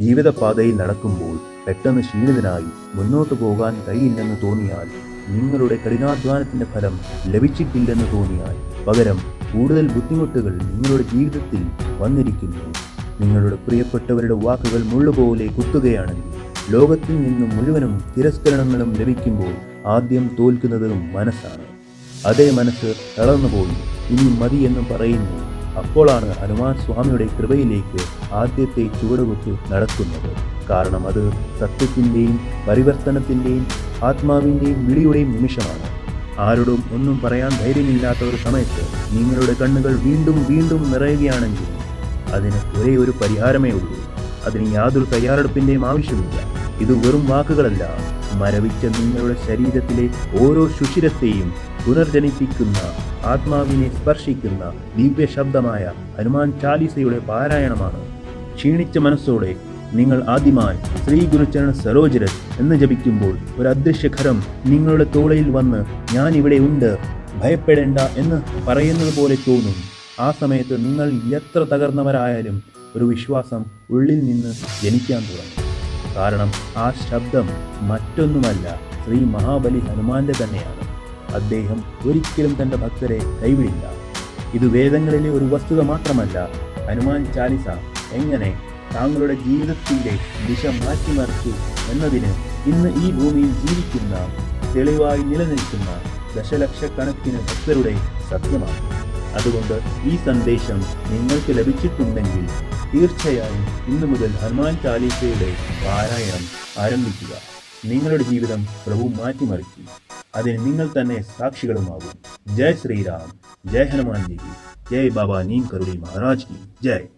ജീവിതപാതയിൽ നടക്കുമ്പോൾ പെട്ടെന്ന് ക്ഷീണിതനായി മുന്നോട്ട് പോകാൻ കഴിയില്ലെന്ന് തോന്നിയാൽ നിങ്ങളുടെ കഠിനാധ്വാനത്തിന്റെ ഫലം ലഭിച്ചിട്ടില്ലെന്ന് തോന്നിയാൽ പകരം കൂടുതൽ ബുദ്ധിമുട്ടുകൾ നിങ്ങളുടെ ജീവിതത്തിൽ വന്നിരിക്കുന്നു. നിങ്ങളുടെ പ്രിയപ്പെട്ടവരുടെ വാക്കുകൾ മുള്ളുപോലെ കുത്തുകയാണെങ്കിൽ ലോകത്തിൽ നിന്നും മുഴുവനും തിരസ്കരണങ്ങളും ലഭിക്കുമ്പോൾ ആദ്യം തോൽക്കുന്നത് മനസ്സാണ്. അതേ മനസ്സ് തളർന്നുപോയി. ഇനി മതി എന്ന് പറയുന്നു. അപ്പോഴാണ് ഹനുമാൻ സ്വാമിയുടെ കൃപയിലേക്ക് ആദ്യത്തെ ചുവടുവെപ്പ് നടക്കുന്നത്. കാരണം അത് സത്യത്തിന്റെയും പരിവർത്തനത്തിന്റെയും ആത്മാവിന്റെയും വിളിയുടെയും നിമിഷമാണ്. ആരോടും ഒന്നും പറയാൻ ധൈര്യമില്ലാത്ത ഒരു സമയത്ത് നിങ്ങളുടെ കണ്ണുകൾ വീണ്ടും വീണ്ടും നിറയുകയാണെങ്കിൽ അതിന് ഒരേ ഒരു പരിഹാരമേ ഉള്ളൂ. അതിന് യാതൊരു തയ്യാറെടുപ്പിന്റെയും ആവശ്യമില്ല. ഇത് വെറും വാക്കുകളല്ല. മരവിച്ച നിങ്ങളുടെ ശരീരത്തിലെ ഓരോ ശുശിരത്തെയും പുനർജനിപ്പിക്കുന്ന ആത്മാവിനെ സ്പർശിക്കുന്ന ദിവ്യ ശബ്ദമായ ഹനുമാൻ ചാലിസയുടെ പാരായണമാണ്. ക്ഷീണിച്ച മനസ്സോടെ നിങ്ങൾ ആദ്യമായി ശ്രീ ഗുരുചരണ സരോജരസ് എന്ന് ജപിക്കുമ്പോൾ ഒരു അദൃശ്യഖരം നിങ്ങളുടെ തോളയിൽ വന്ന് ഞാൻ ഇവിടെ ഉണ്ട് ഭയപ്പെടേണ്ട എന്ന് പറയുന്നത് പോലെ തോന്നും. ആ സമയത്ത് നിങ്ങൾ എത്ര തകർന്നവരായാലും ഒരു വിശ്വാസം ഉള്ളിൽ നിന്ന് ജനിക്കാൻ തുടങ്ങും. കാരണം ആ ശബ്ദം മറ്റൊന്നുമല്ല ശ്രീ മഹാബലി ഹനുമാന്റെ തന്നെയാണ്. അദ്ദേഹം ഒരിക്കലും തന്റെ ഭക്തരെ കൈവിടില്ല. ഇത് വേദങ്ങളിലെ ഒരു വസ്തുത മാത്രമല്ല. ഹനുമാൻ ചാലിസ എങ്ങനെ താങ്കളുടെ ജീവിതത്തിന്റെ ദിശ മാറ്റിമറിച്ചു എന്നതിന് ഇന്ന് ഈ ഭൂമിയിൽ ജീവിക്കുന്ന തെളിവായി നിലനിൽക്കുന്ന ദശലക്ഷക്കണക്കിന് ഭക്തരുടെ സത്യമാണ്. അതുകൊണ്ട് ഈ സന്ദേശം നിങ്ങൾക്ക് ലഭിച്ചിട്ടുണ്ടെങ്കിൽ തീർച്ചയായും ഇന്ന് മുതൽ ഹനുമാൻ ചാലീസയുടെ പാരായണം ആരംഭിക്കുക. നിങ്ങളുടെ ജീവിതം പ്രഭു മാറ്റിമറിക്കും. അതിന് നിങ്ങൾ തന്നെ സാക്ഷികളുമാകും. ജയ് ശ്രീരാം. ജയ് ഹനുമാൻജി ജയ് ബാബ നീം കരുടി മഹാരാജ് ജയ്.